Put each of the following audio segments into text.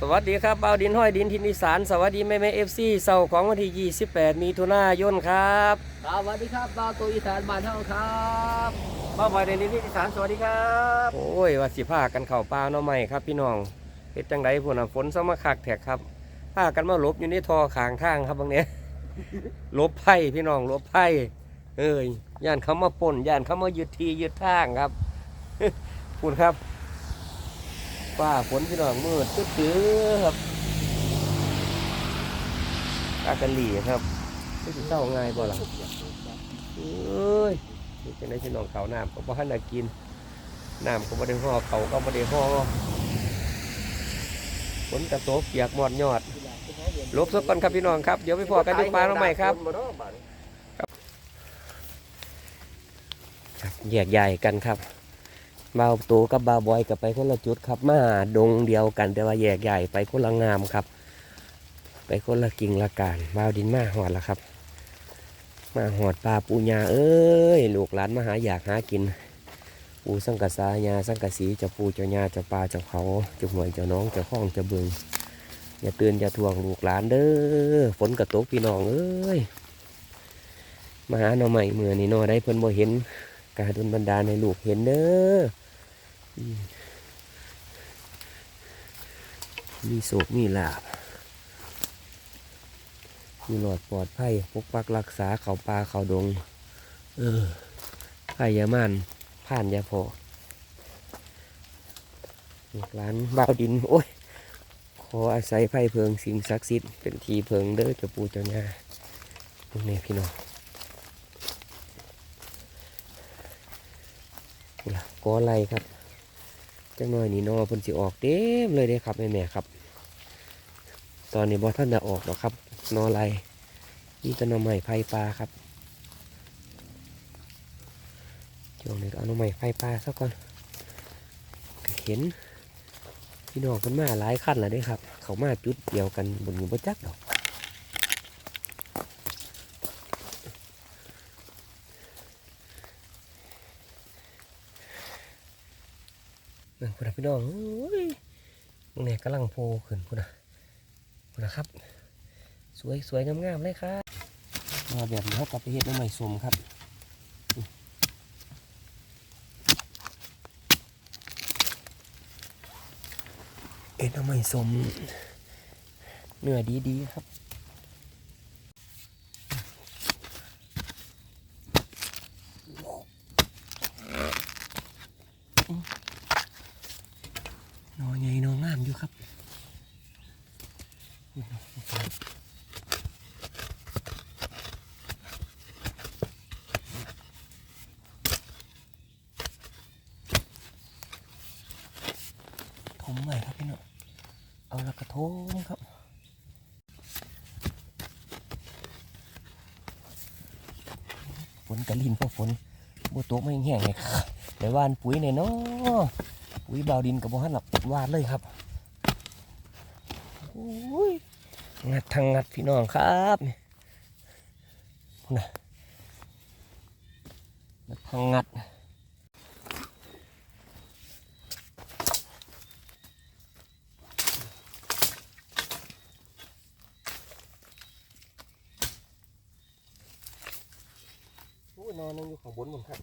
สวัสดีครับเบาดินห้อยดินทินอีสานสวัสดีแม่แม่เอฟซีเสาร์ของวันที่ 28 มีทุนายนครับสวัสดีครับดาวตัวอีสานบ้านเฮาครับบ้าบอยในดินทินอีสานสวัสดีครับโอ้ยว่าสิพากันเข่าป่าเนาะใหม่ครับ พี่น้องเฮ็ดจังไดพุ่นน่ะฝนซะมาคักแท็กครับพากันมาหลบอยู่ในทอขางทางครับบางเนี้ยหลบไผ่พี่น้องหลบไผ่เอ้ยย่านเขามาป่นย่านเขามายึดทียึดทางครับพูดครับ ป้าฝนพี่น้องมืดตื้อครับอากาลีครับไม่สิเศร้าง่ายบ่ล่ะเอ้ยนี่จะได้พี่น้องเขาน้ำก็บ่ทันได้กินน้ำก็บ่ได้ห่อเขาก็บ่ได้ห่อฝนกระตกเปียกหมอดยอดลบสักก่อนครับพี่น้องครับ เดี๋ยวไปพอกันที่ปลาเราใหม่ครับครับแยกใหญ่กันครับ บาวโตกับบาวบอยกับไปคนละจุดครับ มาดงเดียวกันแต่ว่าแยกใหญ่ไปคนละงามครับ ไปคนละกิ่งละการบาวดินมาหอดละครับ มาหอดปลาปูญาเอ้ยลูกหลานมาหาอยากหากิน ปูสังกะสายาสังกะสีเจะปูเจ้าญาเจ้าปลาเจ้าเขาเจ้าหวยเจ้าน้องเจ้าข้องเจ้าบึงอย่าเตือนอย่าทวงลูกหลานเด้อฝนกระตกพี่น้องเอ้ยมาหาหน่อใหม่เมื่อนี่นอได้เพิ่นบ่เห็นการดลบันดาลในลูกเห็นเด้อ มีโศกมีลาบ มีหลอดปลอดภัยปกปักรักษาเขาปลาเขาดง เออไผ่ยามันผ่านยาพอลูกหลานบ่าวดิน โอ้ย ขออาศัยไผ่เพิงสิ่งศักดิ์สิทธิ์เป็นทีเพิงเด้อเจ้าปู่เจ้าย่าตรงนี้พี่น้องนี่ล่ะกอไลครับ จังน้อยนี่นอเพิ่นสิออกเต็มเลยเด้ครับแม่แม่ครับ ตอนนี้บ่ท่านจะออกหรอกครับ นอไล่นี่จะนอใหม่ไผ่ปลาครับช่วงนี้ก็เอานอใหม่ไผ่ปลาซะก่อนเห็นพี่น้องกันมาหลายขั้นแล้วเด้ครับ เขามาจุดเดียวกันบนอยู่บ่จักดอก เบิ่ง พี่น้องมึงเนี่ยกำลังโผล่ขึ้นพุ่นนะพุ่นนะครับ สวยสวยงามๆเลยครับมาแบบนี้เขากลับไปเฮ็ดน้ำใหม่สมครับเอ็ดน้ำใหม่สมเนื้อดีๆครับ นอนใหญ่นอนงามอยู่ครับ ทมใหม่ครับพี่น้องเอาละกระทงครับ ฝนกระลินพราะฝนบัวโตกไม่แห้งเลยครับแต่ว่านปุ๋ยเนี่ยเนาะปุ๋ยบาวดินกับบัวหันหลับวาดเลยครับโอ้ยงัดทางงัดพี่น้องครับนี่นะงัดทางงัดโอ้ยนอนนึงอยู่ข้างบนหมดครับ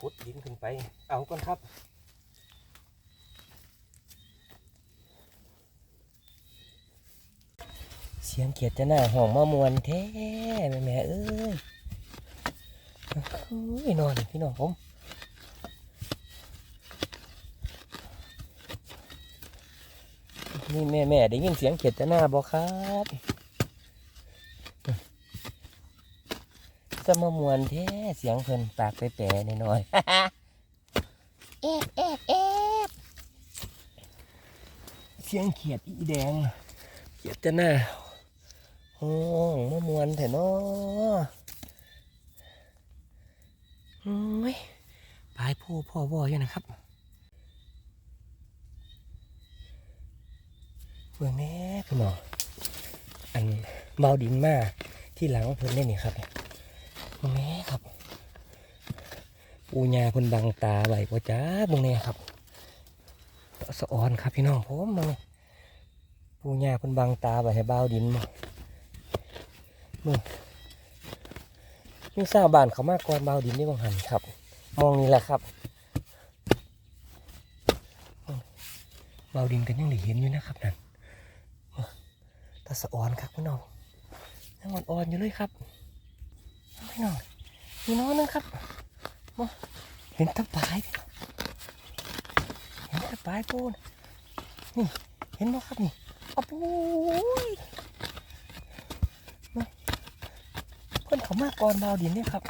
ขุดดินขึ้นไป เอา ก่อนครับเสียงเขียดจะหน้าห้องมามวนแท้แม่แม่เอ้ยโอ้ยนอนพี่น้องผมนี่แม่แม่ได้ยินเสียงเขียดจะหน้าบอครับจะมามวนแท้เสียงเพิ่นปากไปแปรๆหน่อยๆ เอ๊ะเอ๊ะเอ๊ะเสียงเขียดอีแดง เขียดจะหน้าโอ้มะมวนแถเนาะโอ้ยปลายผู้พ่อบ่อยู่นะครับเบื่อแน่พี่น้ออันเบาดินมาที่หลังเพิ่นได้นี่ครับเบิ่งแม่ครับ ปูญาเพิ่นบังตาไว้พ่จ้าบงแน่ครับสะออนครับพี่น้องผมบงแน่ปูหญ้าเพิ่นบังตาไว้ให้บ่าวดินมามึงนี่สร้างบ้านเขามาก่อนบ่าวดินนี่บังหันครับ มองนี่แหละครับบ่าวดินกันยังเหลืเห็นอยู่นะครับนั่นตาสะออนครับพี่น้องยังอ่อนๆอยู่เลยครับพี่น้องพี่น้องนึงครับ เห็นตะปายเห็นตะปายปูนนี่เห็นไหมครับนี่อาปุ้ยมาเพิ่นเขามาก่อนบ่าวดินเนี่ยครับ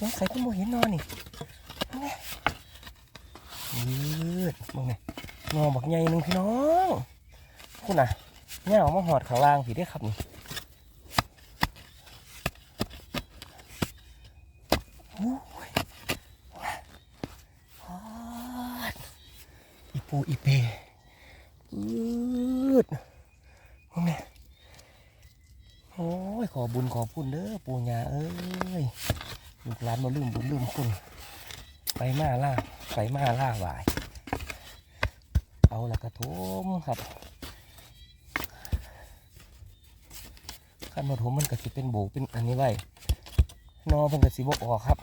สงสัยคุณโมเห็นนอนนี่นั่นไงยืดมองไงนอนบักใหญ่หนึ่งพี่น้องคุณน่ะเนี่ยเอามาหอดข้างล่างผีได้ครับนี่โอ้ยฮอดอี ปูอีเปยืดมองไงโอ้ย ขอบุญขอพุ่นเด้อปูญาเอ้ยลูกหลานมาลืมบุญลืมคุณไปมาล่าไปมาล่าหวาย เอาละกระทมครับขั้นมาถมมันก็สิเป็นโบกเป็นอันนี้ไว้นอเป็นกระสีบกออกครับ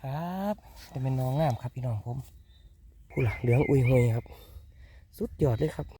ครับจะเป็นนองงามครับพี่น้องผม ผู้หลักเหลืองอุยหวยครับ สุดยอดเลยครับครับ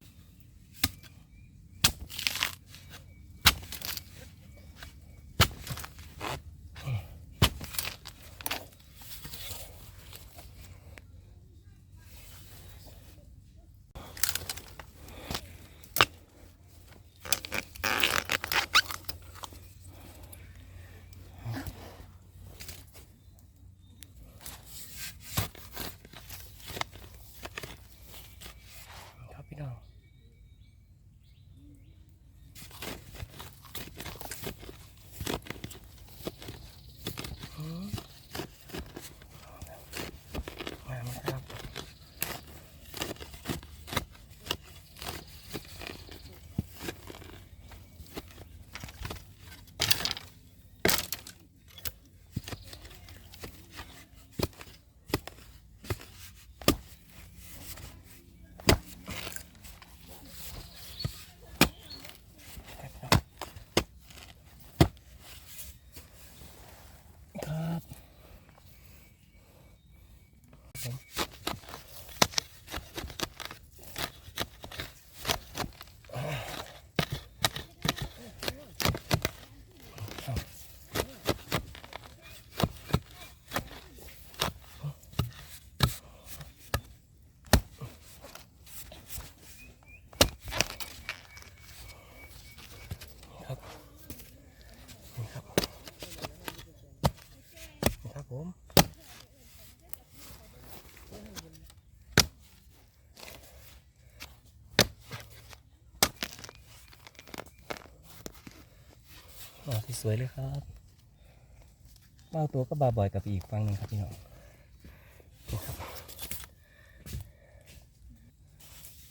อ๋อที่สวยเลยครับเบ้าตัวก็บาบ่อยกับอีกฟังหนึ่งครับพี่น้องนี่ครับ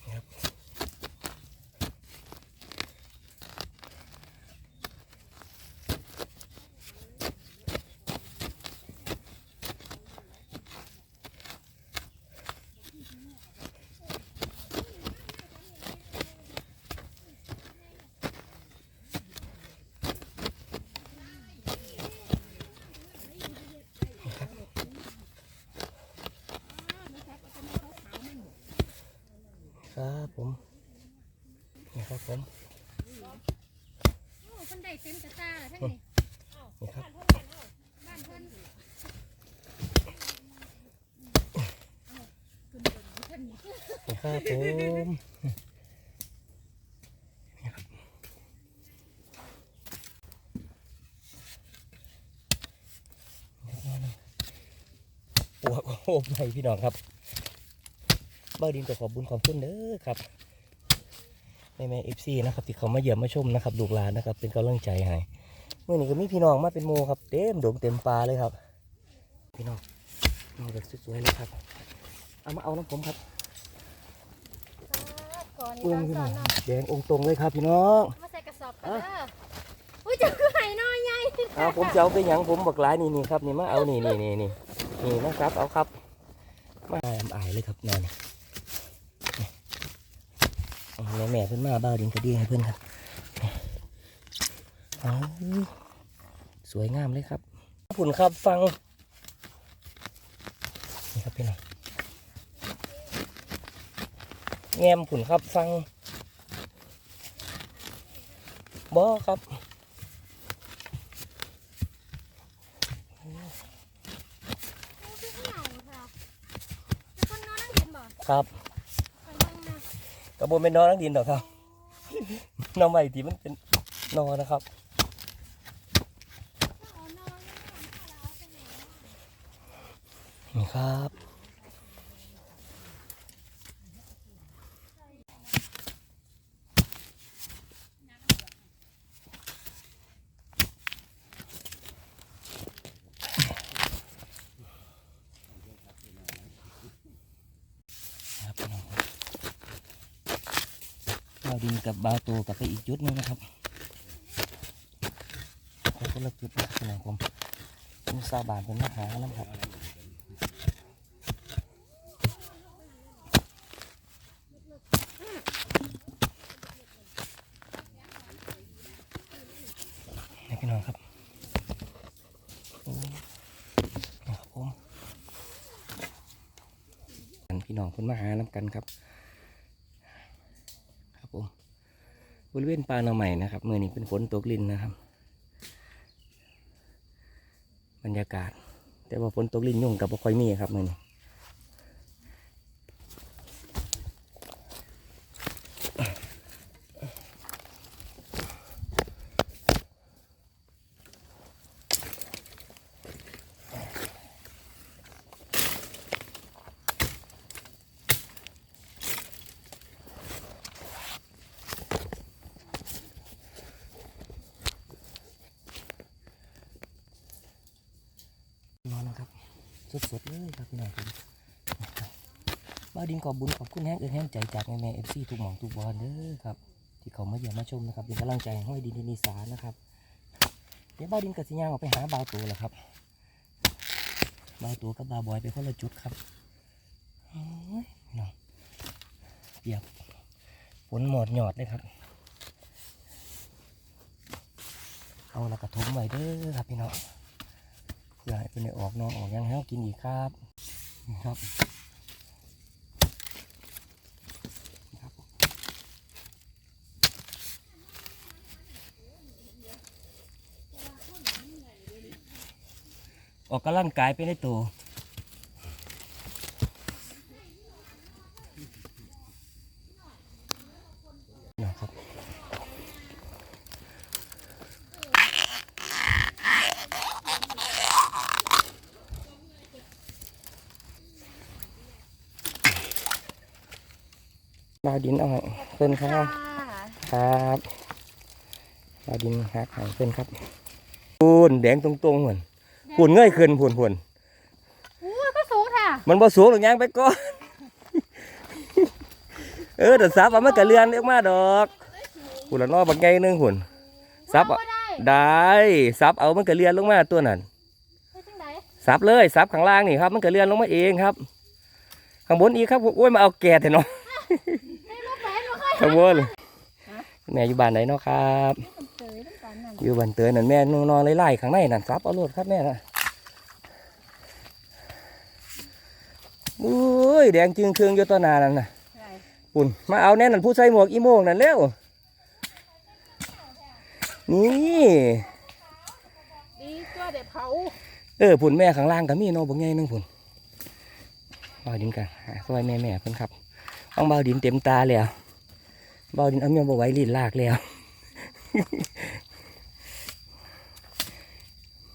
นี่ครับครับผมนี่ครับผม โอ้คน ได้เต็มกระตาแล้วทั้งนี้นี่ครับบ้านเพิ่นขึ้นบนเพิ่นนี่นี่ครับผมปวกโอ้ไม่พี่น้องครับ เบ้าดินก็ขอบบุญขอบคุณเด้อครับ ม่แม่เอฟซีนะครับที่เขามาเยี่ยมมาชมนะครับลูกหลานนะครับ เป็นกำลังใจให้เมื่อนี้ก็มีพี่น้องมาเป็นโมครับ เต็มโด่งเต็มปลาเลยครับ พี่น้องเอาแบบสวยๆเลยครับ เอามาเอาน้ำผมครับก่อนอุ้นี่ยก่อนพี่น้ก่อองนเนาะแดงองค์ตรงเลยครับพี่น้องมาใส่กระสอบกันเด้ออุ้ยจะคือไห้น้อยใหญ่เอาผมจะเอาไปหยังผมบักหลายนี่นี่ครับนี่มาเอานี่นี่นี่นี่นี่นะครับเอาครับมาอายเลยครับนอนนี่ แม่แม่เพิ่นมาบ้าวดินกระดิ่งให้เพิ่นครับเอาสวยงามเลยครับผุนครับฟัง นี่ครับพี่น้องแงมผุนครับฟังบอครับคือข้าวค่ะแล้วคนนอนนั่งเห็นบ่ครับคอยนั่งนะ กระบวนเป็นนอนังดินหรอกครับนอใหม่ที่มันเป็นนอนะครับนี่ครับงถ้าเราเอาไปไหนเนาะ นี่ครับครับพี่น้องครับบาวดินกั บาวโตกับไปอีกจุดนึงนะครับไปคนละจุดนะครับพี่น้องผมมีซาบานเป็นมาหานะครับนี่พี่น้องครับโอ้นะครับผมอันพี่น้องคนมาหาน้ำกันครับผม บริเวณปลาหน่อใหม่นะครับเมื่อนี้เป็นฝนตกลินนะครับ บรรยากาศ แต่ว่าฝนตกลินยุ่งกับบ่ค่อยมีครับเมื่อนี้ สดๆเลยครับพี่น้องครับบ้าดินขอบบุญขอบคุณแห้งเอินแห้งใจจากแม่แม่เอฟซีทุกหม่องทุกบอลเด้อครับที่เขามาเยี่ยมมาชมนะครับเป็นกำลังใจให้อยดินดินอีสานนะครับเดี๋ยวบ้าดินกับสิยางออกไปหาบ่าวตัวแหละครับบ่าวตัวกับบ่าวบอยไปคนละจุดครับโอ้ยพี่น้องเปียกฝนหมดหยอดเลยครับเอาละกระทมไว้เด้อครับพี่น้อง เพื่อให้เป็นได้ออกน้องออกยังให้เรากินอีกครับนะครับออกกำลังกายไปในตัวนะครับ ดาวดินเอาให้เพิ่นครับครับดาวดินหักให้เพิ่นครับพูนแดงตรงๆเหมือนพูนเงยขึ้นพูนพูนอู้ยก็สูงค่ะมันบ่สูงหรอกยังไปก่อนเออเดี๋ยวซับเอามันกระเลือนออกมาดอกพูนละเนอบางไงนึงพูนซับเอาเอาบ่ได้ได้ซับเอามันกระเลือนลงมาตัวนั้นไปทางไหนซับเลยซับข้างล่างนี่ครับ มันกระเลือนลงมาเองครับข้างบนอีกครับโอ้ยมาเอาแก่เถอะเนาะ ให้ลูกแหวนมาให้ข้างบนแม่อยู่บ้านไหนเนาะครับเจอทั้งกันนั่นอยู่บันเตยนั่นแม่นนอนไล่ๆข้างในนั่นซับเอาโลดครับแม่นะอุ้ยแดงจึงเครื่องอยู่ตัวหนานั่นน่ะใช่ปุ่นมาเอาแน่นั่นผู้ใส่หมวกอีโมงนั่นเร็วนี่ดีตัวเด็ดเผาเออปุ่นแม่ข้างล่างก็มีเนาะบ่ไงนึงปุ่นบ่าวดินกันหาซอยแม่แม่ๆเพิ่นครับเอาบ่าวดินเต็มตาแล้ว บ่าวดินเอาเมียบ่ไหว้ลิ้นลากแล้ว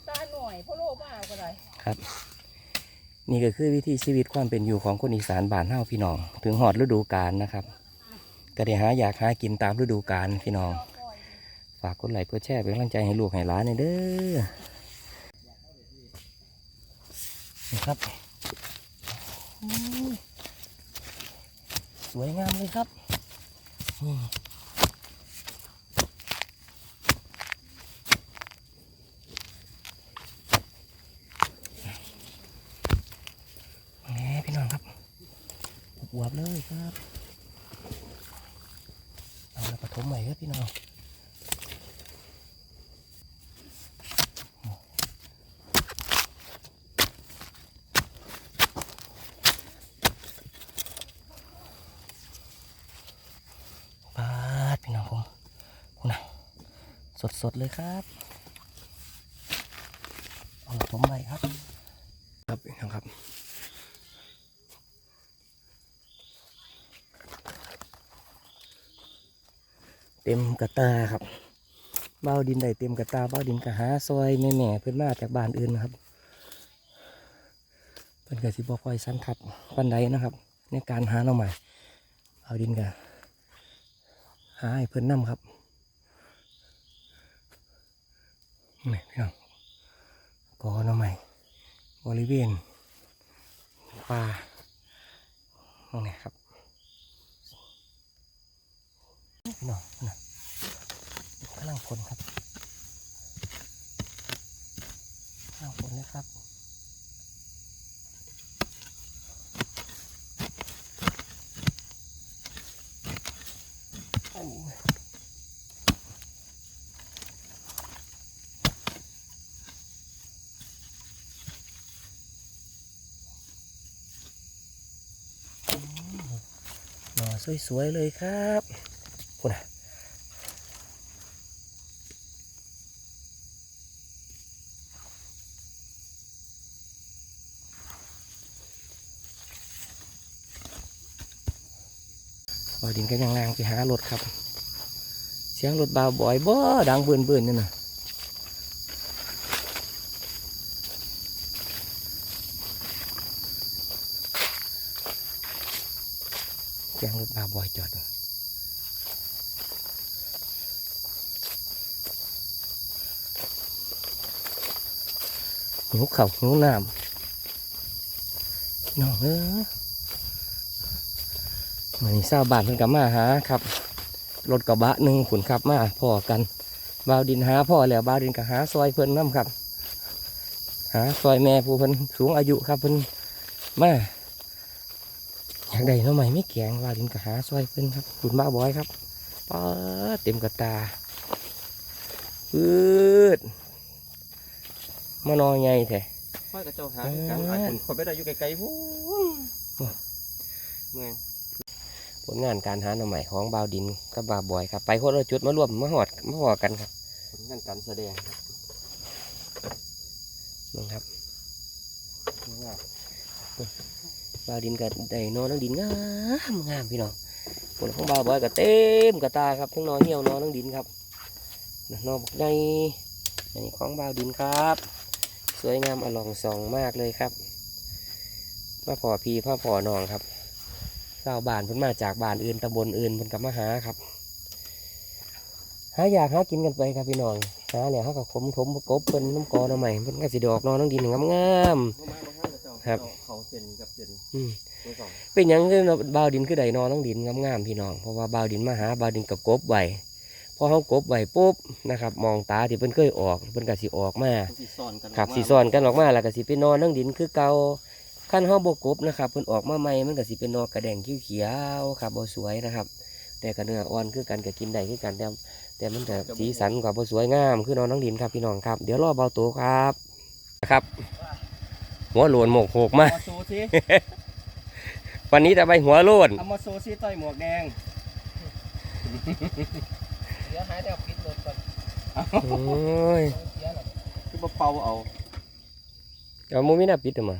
ตาหน่อยพ่อโลมากก็ได้นี่ก็คือวิถีชีวิตความเป็นอยู่ของคนอีสานบ้านเฮาพี่น้อง ถึงหอดฤดูกาลนะครับก็ได้หาอยากหากินตามฤดูกาลพี่น้อง ฝากกดไลค์กดแชร์เป็นกำลังใจให้ลูกให้หลานหน่อยเด้อนี่ครับอู้สวยงามเลยครับนี่แหม พี่น้องครับอวบเลยครับ เอาละปฐมใหม่ครับพี่น้องปาดพี่น้องผมคุณนะ สดๆเลยครับเอาผมใหม่ครับ ครับพี่น้องครับเต็มกระตาครับ เบ้าดินได้เต็มกระตาเบ้าดินกระหาซอยแม่ๆเพื่อนมาจากบ้านอื่นนะครับเพื่อนก็สิบอกคอยสันขัดปันใดนะครับ ในการหาหน่อใหม่เบ้าดินกะหาให้เพื่อนนํครับ นี่พี่น้องกอหน่อใหม่บริเวณป่าตรงนี้ครับพี่น้องนะกำลังผลครับกำลังผลนะครับโอ้ยอืมหน่อ สวยๆเลยครับคุณอะบอดินก็ยังงางไปหารถครับ เสียงรถบาวบ่อยบ่ดังเบิ่นเบิ่นๆนี่นะ เสียงรถบาวบอยจอดอยู่หิวเข่าวหิวน้ำน้องเอ้ยมันนี้เศร้าวบ้านเพิ่นกับมาหาครับ รถกระบะหนึ่งขุนขับมาพ่อกันบ่าวดินหาพ่อแล้วบ่าวดินก็หาซอยเพิ่นน้ำครับ หาซอยแม่ผู้เพิ่นสูงอายุครับเพิ่นมา อยากได้หน้อใหม่ไม่แข็งบ่าวดินก็หาซอยเพิ่นครับขุนบ้าวบอยครับป้าดเต็มกระตาปืดมานอนไงแท้ค่อยกับเจ้าหาเออการหาคนคนไปได้อยู่ไกลๆพู้เมื่อยผลงานการหาหน่อใหม่ของบ่าวดินกับบาวบอยครับ ไปคนละจุดมารวมมาหอดมาหอดกันครับผลงานการแสดงครับนึงครับงาน บาวดินกับได้นอนนังดินงามงามพี่น้องผลของบาวบอยก็เต็มกระตาครับทั้งนอนเหี่ยวนอนนังดินครับนอนบอกใหญ่อันนี้ของบาวดินครับ สวยงามอลองสองมากเลยครับมาพอพีพ่อพอน้องครับชาวบ้านเพิ่นมาจากบ้านอื่นตำบลอื่นเพิ่นกลับมาหาครับหาอยากหากินกันไปครับพี่น้องหาแล้วเขาก็ขมถมกบเป็นน้ำกอหน่อใหม่เพิ่นก็สิดอกนอนนังดินงามเข้าม ครับ เขาเซ็นกับเซ็นๆอืมตัวสองเป็นหยังคือบ่าวดินคือใดนอนต้องดินงามๆพี่น้อง เพราะว่าบ่าวดินมาหาบ่าวดินกับกบไว้พอเขากบไว้ปุ๊บนะครับ มองตาที่เพิ่นเคยออกเพิ่นก็สิออกมาสีซ้อนกันครับสีซ้อนกันออกมาแล้วก็สิเป็นนอนทั้งดินคือเก่าขั้นเฮาบ่กบนะครับเพิ่นออกมาใหม่มันก็สิเป็นนอกระแดงเขียวๆครับบ่สวยนะครับ แต่ก็เนื้ออ่อนคือกันก็กินได้คือกันแต่แต่มันก็สีสันกว่าบ่สวยงามคือนอนทั้งดินครับพี่น้องครับ เดี๋ยวรอเบาตัวครับนะครับ หัวโลนหมกโหกมาเอาโซซิวันนี้จะไปหัวโลนเอามาโซซิต่อยหมวกแดงเดี๋ยวหายแล้วปิดรถก่อนโอ้ยเสียแล้วคือมาเป่าเอาเอามูมิน่าปิดมา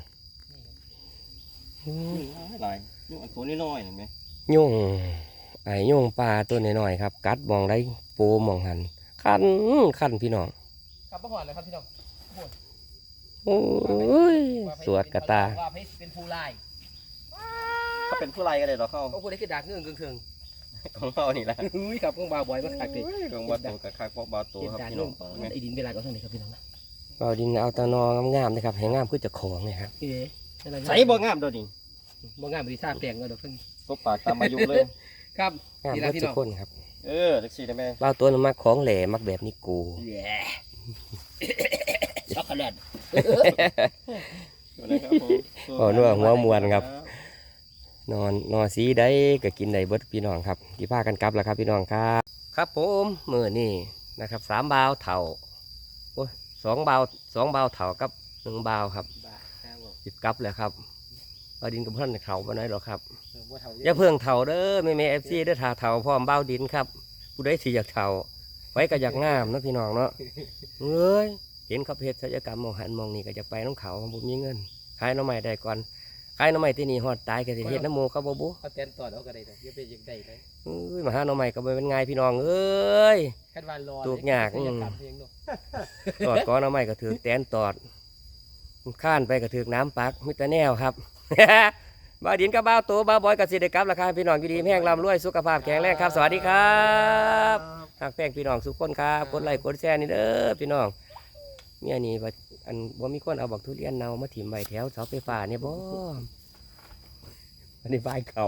หลายนี่อันตัวน้อยๆเห็นไหมยุ่งไอ้ยุ่งปลาตัวน้อยๆครับ กัดมองได้ปูมองหัน คันคันพี่น้องครับพ่อหอนเลยครับพี่น้อง โอ้ยสวดกระตาว่าเพชเป็นผู้ลายเขาเป็นผู้ไรกันเลยเหรอเขาเขาพูดได้คือดักเงื่อนเคืองของเขานี่แหละๆอุ้ยครับของบาวบอยมาคักดิของบาตัวกับคากพวกบาตัวเห็นครับดักพี่เงื่น้ออนงไอ้ดินเวลาก็เท่าไหร่ครับพี่น้องนะเอาดินเอาตะนองามๆนะครับให้งามคือเจะของเนี่ยครับพี่เอ๋ใส่บ่งามตัวนี้บ่งามบริษัทแปลงก็ดอกเพิ่นตบปากตามอายุเลย ครับงามนี่เพื่ล่ะอพี่ทุน้กองคนครับ เออแท็กซี่ได้ไหมบางตัวนั้นมักของแหลมักแบบนี้กูแย่ช็อกโกแลตนะครับผม โอ้นัวหัวมวนครับ นอนนอนสีได้ก็กินได้เบิดพี่น้องครับที่พากันกลับแล้วครับพี่น้องครับ ครับผมมือนี่นะครับสามบาวเถาโอ้ยสองบาวสองบาวเถากับหนึ่งบาวครับบ้าแค่บอกจิบกลับเลยครับบาวดินกับเพื่อนเขาไปไหนใดหรอกครับเออบ่เท่าอย่าเพิ่งเถาเด้อไม่เมเอฟซีเด้อถาเถาพร้อมบาวดินครับผู้ใดสิอยากเถาไว้ก็อยากงามเนาะพี่น้องเนาะเอ้ย เห็นเขาเพชรศัลยกรรมมองหันมองนี่ก็จะไปน้องเขาผมมีเงินขายหน้ำใหม่ได้ก่อนขายหน้ำใหม่ที่นี่ฮอดตายก็สิเฮ็ดน้ำหมูเขาบ่บุเขาเต้นต่อเอาก็ได้ดอกอย่าไปยังได้เลยเอ้ยมาหาหน้ำใหม่ก็บ่เป็นไงพี่น้องเอ้ยคันว่ารอตูกยากอืมศัลกรรมเองเนาะตอดก้อนเอาไม้ก็ถือแตนตอดข้านไปก็ถือน้ำปักมิตรแนวครับบ้าวดินกับบ้าวโตบ้าวบอยกับสิเดกับราคาพี่น้องอยู่ดีแห้งลำรวยสุขภาพแข็งแรงครับ สวัสดีครับหากแพงพี่น้องสุขคนครับกดไลค์กดแชร์นี่เด้อพี่น้อง เมียนี่ว่าอันว่ามีคนเอาบักทุเรียนเนามาถิ่มไว้แถวเสาไฟฟ้าเนี่ยบ่อันนี้บ้านเขา